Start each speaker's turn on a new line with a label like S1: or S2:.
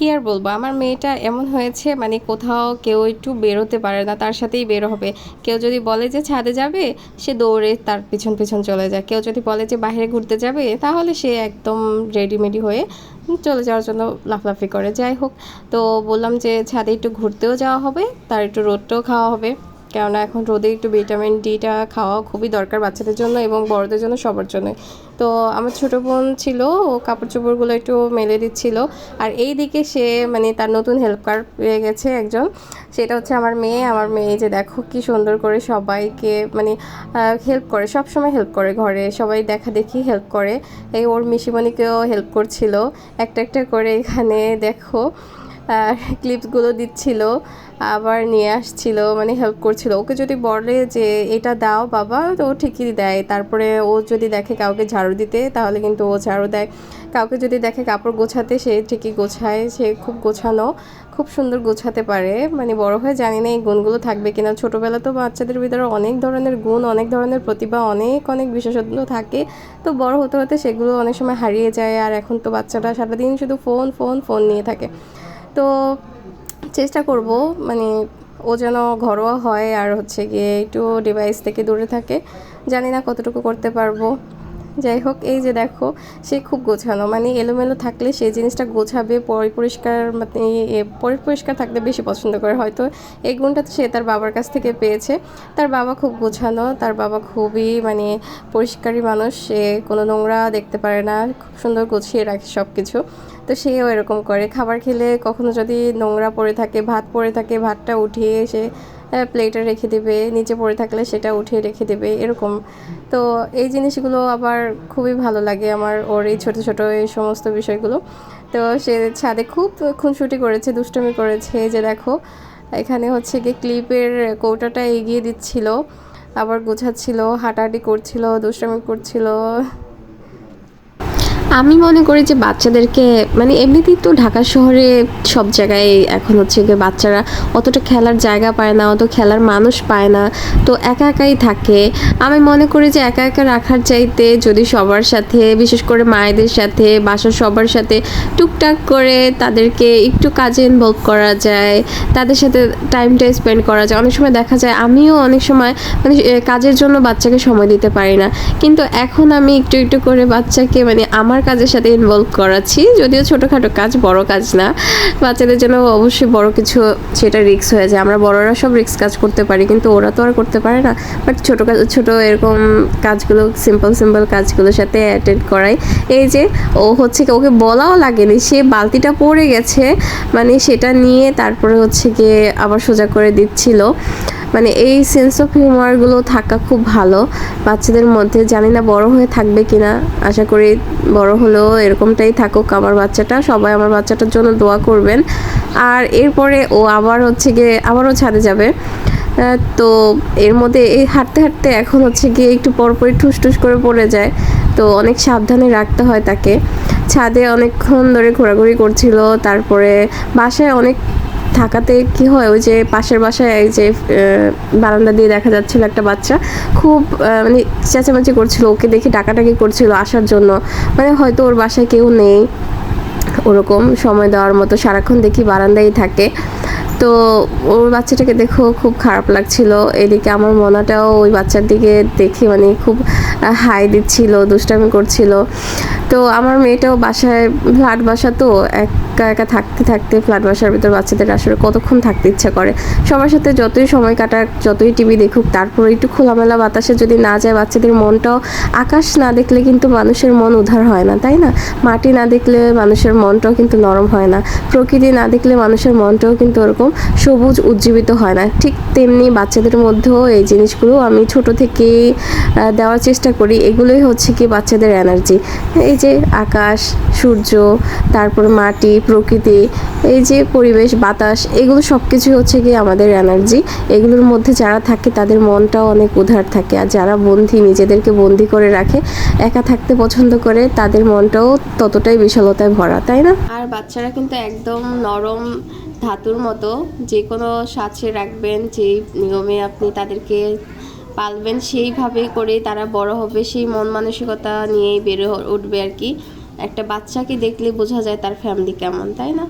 S1: কি আর বলব? আমার মেয়েটা এমন হয়েছে মানে কোথাও কেউ একটু বেরোতে পারে না, তার সাথেই বের হবে। কেউ যদি বলে যে ছাদে যাবে, সে দৌড়ে তার পিছন পিছন চলে যায়। কেউ যদি বলে যে বাইরে ঘুরতে যাবে, তাহলে সে একদম রেডিমেডি হয়ে চলে যাওয়ার জন্য লাফলাফি করে। যাই হোক, তো বললাম যে ছাদে একটু ঘুরতেও যাওয়া হবে, তার একটু রোদটাও খাওয়া হবে। কেননা এখন রোদে একটু ভিটামিন ডিটা খাওয়া খুবই দরকার বাচ্চাদের জন্য এবং বড়দের জন্য সবার জন্য। তো আমার ছোটো বোন ছিল, ও কাপড় চোপড়গুলো একটু মেলে দিচ্ছিল। আর এই দিকে সে মানে তার নতুন হেল্পার পেয়ে গেছে একজন। সেটা হচ্ছে আমার মেয়ে। আমার মেয়ে যে দেখো কি সুন্দর করে সবাইকে মানে হেল্প করে সব সময় হেল্প করে ঘরে। সবাই দেখা দেখি হেল্প করে। এই ওর মিশিমণিকেও হেল্প করছিল। একটা একটা করে এখানে দেখো। ক্লিপসগুলো দিচ্ছিল, আবার নিয়ে আসছিল মানে হেল্প করছিল। ওকে যদি বলে যে, এটা দাও বাবা, তো ও ঠিকই দেয়। তারপরে ও যদি দেখে কাউকে ঝাড়ু দিতে, তাহলে কিন্তু ও ঝাড়ু দেয়। কাউকে যদি দেখে কাপড় গোছাতে, সে ঠিকই গোছায়। সে খুব গোছানো, খুব সুন্দর গোছাতে পারে। মানে বড় হয়ে জানি না এই গুণগুলো থাকবে কিনা। ছোটোবেলা তো বাচ্চাদের ভিতরে অনেক ধরনের গুণ, অনেক ধরনের প্রতিভা, অনেক অনেক বিশেষত্ব থাকে। তো বড় হতে হতে সেগুলো অনেক সময় হারিয়ে যায়। আর এখন তো বাচ্চাটা সারাদিন শুধু ফোন ফোন ফোন নিয়ে থাকে। তো চেষ্টা করব মানে ও যেন ঘরোয়া হয় আর হচ্ছে গিয়ে একটু ডিভাইস থেকে দূরে থাকে। জানি না কতটুকু করতে পারব। যাই হোক, এই যে দেখো, সে খুব গোছানো। মানে এলোমেলো থাকলে সেই জিনিসটা গোছাবে পরিষ্কার মানে পরিষ্কার থাকতে বেশি পছন্দ করে। হয়তো এই গুণটা সে তার বাবার কাছ থেকে পেয়েছে। তার বাবা খুব গোছানো, তার বাবা খুবই মানে পরিষ্কারী মানুষ, সে কোনো নোংরা দেখতে পারে না, খুব সুন্দর গুছিয়ে রাখে সব কিছু তো সেও এরকম করে। খাবার খেলে কখনো যদি নোংরা পড়ে থাকে, ভাত পড়ে থাকে, ভাতটা উঠিয়ে সে প্লেটে রেখে দেবে, নিচে পড়ে থাকলে সেটা উঠিয়ে রেখে দেবে, এরকম। তো এই জিনিসগুলো আবার খুবই ভালো লাগে আমার, ওর এই ছোটো ছোটো এই সমস্ত বিষয়গুলো। তো সে ছাদে খুব খুনসুটি করেছে, দুষ্টমি করেছে, যে দেখো, এখানে হচ্ছে গিয়ে ক্লিপের কৌটাটা এগিয়ে দিচ্ছিল, আবার গোছাচ্ছিল, হাঁটাহাঁটি করছিল, দুষ্টমি করছিল। আমি মনে করি যে বাচ্চাদেরকে মানে এমনিতেই তো ঢাকা শহরে সব জায়গায় এখন হচ্ছে গিয়ে বাচ্চারা অতটা খেলার জায়গা পায় না, অত খেলার মানুষ পায় না, তো একা একাই থাকে। আমি মনে করি যে একা একা রাখার চাইতে যদি সবার সাথে, বিশেষ করে মায়েদের সাথে, বাসার সবার সাথে টুকটাক করে তাদেরকে একটু কাজে ইনভলভ করা যায়, তাদের সাথে টাইমটা স্পেন্ড করা যায়। অনেক সময় দেখা যায় আমিও অনেক সময় মানে কাজের জন্য বাচ্চাকে সময় দিতে পারি না। কিন্তু এখন আমি একটু একটু করে বাচ্চাকে মানে আমার আমার কাজের সাথে ইনভলভ করাচ্ছি। যদিও ছোটোখাটো কাজ, বড় কাজ না। বাচ্চাদের জন্য অবশ্যই বড় কিছু সেটা রিক্স হয়ে যায়। আমরা বড়রা সব রিক্স কাজ করতে পারি, কিন্তু ওরা তো আর করতে পারে না। বাট ছোটো কাজ ছোটো এরকম কাজগুলো সিম্পল সিম্পল কাজগুলোর সাথে অ্যাটেন্ড করাই। এই যে, ও হচ্ছে কি, ওকে বলাও লাগেনি। সে বালতিটা পড়ে গেছে মানে সেটা নিয়ে তারপরে হচ্ছে গিয়ে আবার সোজা করে দিচ্ছিল। মানে এই সেন্স অফ হিউমারগুলো থাকা খুব ভালো। বাচ্চাদের মধ্যে জানি না বড় হয়ে থাকবে কিনা, আশা করি বড় হলেও এরকমটাই থাকুক আমার বাচ্চাটা, সবাই আমার বাচ্চাটার জন্য দোয়া করবেন। আর এরপরে ও আবার হচ্ছে গিয়ে, আবারও ছাদে যাবে। তো এর মধ্যে এই হাঁটতে হাঁটতে এখন হচ্ছে গিয়ে একটু পরপরই ঠুস ঠুস করে পড়ে যায়। তো অনেক সাবধানে রাখতে হয় তাকে। ছাদে অনেকক্ষণ ধরে ঘোরাঘুরি করছিল, তারপরে বাসায় অনেক থাকাতে কি হয়, ওই যে পাশের বাসায় এই যে বারান্দা দিয়ে দেখা যাচ্ছিল একটা বাচ্চা, খুব মানে চেঁচামেচি করছিল, ওকে দেখে ডাকাটাকি করছিল আসার জন্য। মানে হয়তো ওর বাসায় কেউ নেই, ওরকম সময় দেওয়ার মতো, সারাক্ষণ দেখি বারান্দায় থাকে। তো ওর বাচ্চাটাকে দেখো খুব খারাপ লাগছিল। এদিকে আমার মনাটাও ওই বাচ্চার দিকে দেখে মানে খুব হাই দিচ্ছিল, দুষ্টামি করছিল। তো আমার মেয়েটাও বাসায়, ফ্ল্যাট বাসা তো, একা একা থাকতে থাকতে ফ্ল্যাট বাসার ভিতর বাচ্চাদের আসলে কতক্ষণ থাকতে ইচ্ছা করে। সবার সাথে যতই সময় কাটাক, যতই টিভি দেখুক, তারপর একটু খোলামেলা বাতাসে যদি না যায়, বাচ্চাদের মনটাও আকাশ না দেখলে কিন্তু মানুষের মন উধার হয় না, তাই না? মাটি না দেখলে মানুষের মনটাও কিন্তু নরম হয় না। প্রকৃতি না দেখলে মানুষের মনটাও কিন্তু ওরকম সবুজ উজ্জীবিত হয় না। ঠিক তেমনি বাচ্চাদের মধ্যেও এই জিনিসগুলো আমি ছোট থেকেই দেওয়ার চেষ্টা করি। এগুলোই হচ্ছে কি বাচ্চাদের এনার্জি এই যে আকাশ, সূর্য, তারপর মাটি, প্রকৃতি, এই যে পরিবেশ, বাতাস, এগুলো সব কিছুই হচ্ছে কি আমাদের এনার্জি এগুলোর মধ্যে যারা থাকে তাদের মনটাও অনেক উধার থাকে। আর যারা বন্ধি, নিজেদেরকে বন্দি করে রাখে, একা থাকতে পছন্দ করে, তাদের মনটাও ততটাই বিশালতায় ভরা, তাই না? আর বাচ্চারা কিন্তু একদম নরম ধাতুর মতো যে কোনো সাঁচে রাখবেন, যেই নিয়মে আপনি তাদেরকে পালবেন, সেইভাবেই করে তারা বড় হবে, সেই মন মানসিকতা নিয়েই বেড়ে উঠবে আর কি। একটা বাচ্চাকে দেখলে বোঝা যায় তার ফ্যামিলি কেমন, তাই না?